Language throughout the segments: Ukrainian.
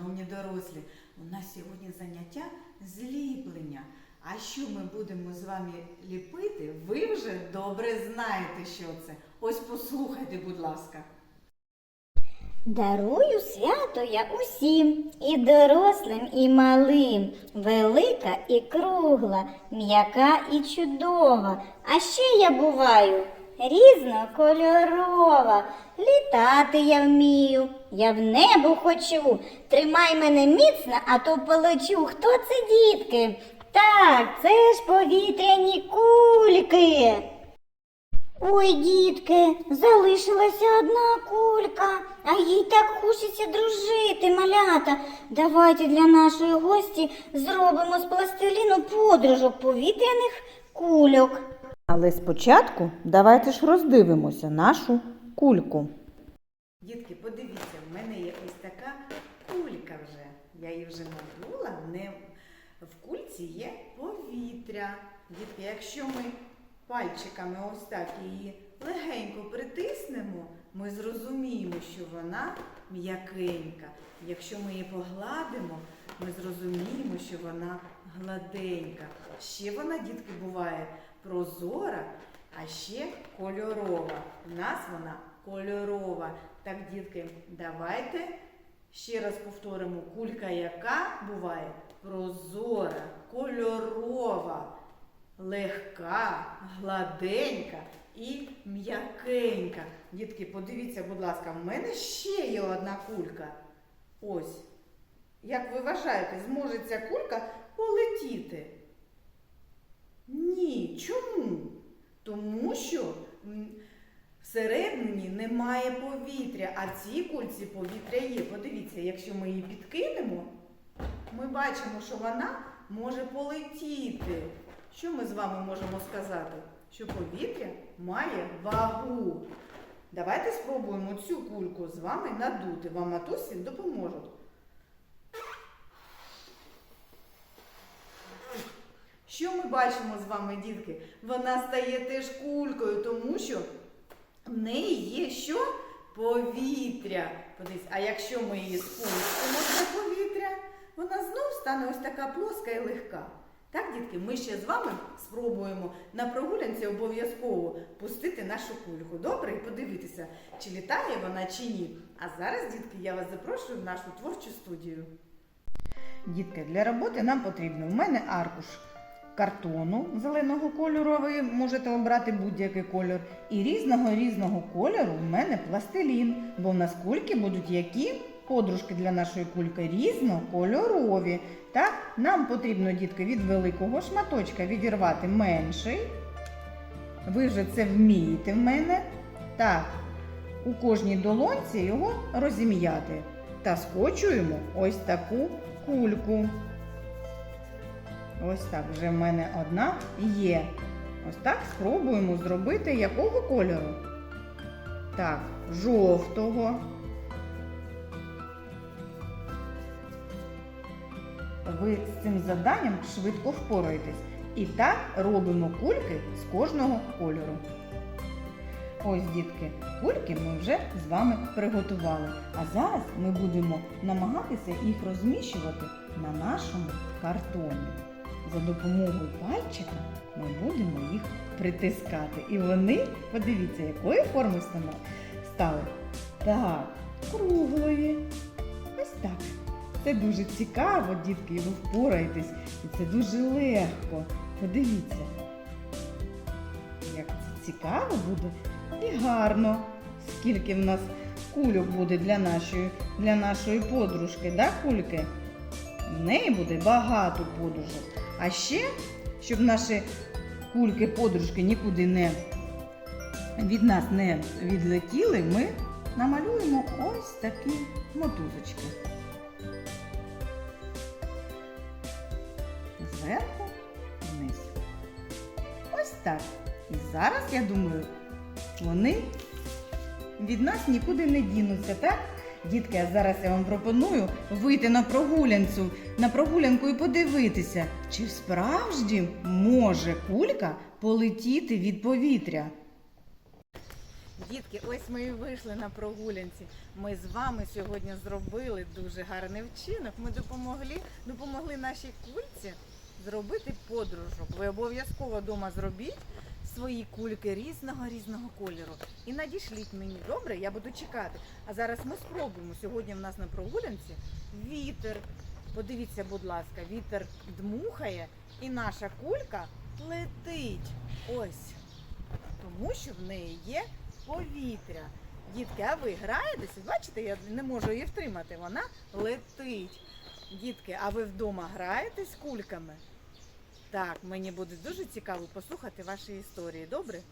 шановні дорослі, у нас сьогодні заняття зліплення. А що ми будемо з вами ліпити, ви вже добре знаєте, що це. Ось послухайте, будь ласка. Дарую свято я усім, і дорослим, і малим, велика і кругла, м'яка і чудова. А ще я буваю різнокольорова. Літати я вмію, я в небо хочу. Тримай мене міцно, а то полечу. Хто це, дітки? Так, це ж повітряні кульки. Ой, дітки, залишилася одна кулька, а їй так хочеться дружити, малята. Давайте для нашої гості зробимо з пластиліну подружок повітряних кульок. Але спочатку давайте ж роздивимося нашу кульку. Дітки, подивіться, в мене є ось така кулька вже. Я її вже набула, не... в кульці є повітря. Дітки, якщо ми пальчиками ось так її легенько притиснемо, ми зрозуміємо, що вона м'якенька. Якщо ми її погладимо, ми зрозуміємо, що вона гладенька. Ще вона, дітки, буває прозора, а ще кольорова. У нас вона кольорова. Так, дітки, давайте ще раз повторимо. Кулька, яка буває прозора, кольорова, легка, гладенька і м'якенька. Дітки, подивіться, будь ласка, в мене ще є одна кулька. Ось. Як ви вважаєте, зможе ця кулька полетіти? Ні. Чому? Тому що всередині немає повітря, а в цій кульці повітря є. Подивіться, якщо ми її підкинемо, ми бачимо, що вона може полетіти. Що ми з вами можемо сказати? Що повітря має вагу. Давайте спробуємо цю кульку з вами надути. Вам матусі допоможуть. Що ми бачимо з вами, дітки? Вона стає теж кулькою, тому що в неї є що? Повітря. Подивись, а якщо ми її спустимо це повітря, вона знов стане ось така плоска і легка. Так, дітки, ми ще з вами спробуємо на прогулянці обов'язково пустити нашу кульку. Добре, і подивитися, чи літає вона, чи ні. А зараз, дітки, я вас запрошую в нашу творчу студію. Дітки, для роботи нам потрібно в мене аркуш картону зеленого кольору, ви можете обрати будь-який кольор. І різного різного кольору в мене пластилін, бо в нас кульки будуть які подружки для нашої кульки різнокольорові. Так, нам потрібно, дітки, від великого шматочка відірвати менший. Ви вже це вмієте в мене. Так, у кожній долонці його розім'яти. Та скочуємо ось таку кульку. Ось так вже в мене одна є. Ось так спробуємо зробити якого кольору? Так, жовтого. Ви з цим завданням швидко впораєтесь. І так робимо кульки з кожного кольору. Ось, дітки, кульки ми вже з вами приготували. А зараз ми будемо намагатися їх розміщувати на нашому картоні. За допомогою пальчика ми будемо їх притискати. І вони, подивіться, якої форми стали. Так, круглої. Ось так. Це дуже цікаво, дітки, і ви впораєтесь. І це дуже легко. Подивіться, як це цікаво буде і гарно. Скільки в нас кульок буде для нашої, для нашої подружки, да, кульки? В неї буде багато подружок. А ще, щоб наші кульки-подружки нікуди не від нас не відлетіли, ми намалюємо ось такі мотузочки. Зверху вниз. Ось так. І зараз, я думаю, вони від нас нікуди не дінуться, так? Дітки, а зараз я вам пропоную вийти на прогулянцю, на прогулянку і подивитися, чи справді може кулька полетіти від повітря. Дітки, ось ми і вийшли на прогулянці. Ми з вами сьогодні зробили дуже гарний вчинок. Ми допомогли, допомогли нашій кульці зробити подружок. Ви обов'язково вдома зробіть свої кульки різного різного кольору. І надішліть мені. Добре, я буду чекати. А зараз ми спробуємо. Сьогодні в нас на прогулянці вітер. Подивіться, будь ласка, вітер дмухає, і наша кулька летить. Ось. Тому що в неї є повітря. Дітки, а ви граєтеся? Бачите, я не можу її втримати. Вона летить. Дітки, а ви вдома граєтесь кульками? Так, мені буде дуже цікаво послухати ваші історії. Добре?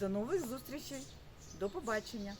До нових зустрічей. До побачення.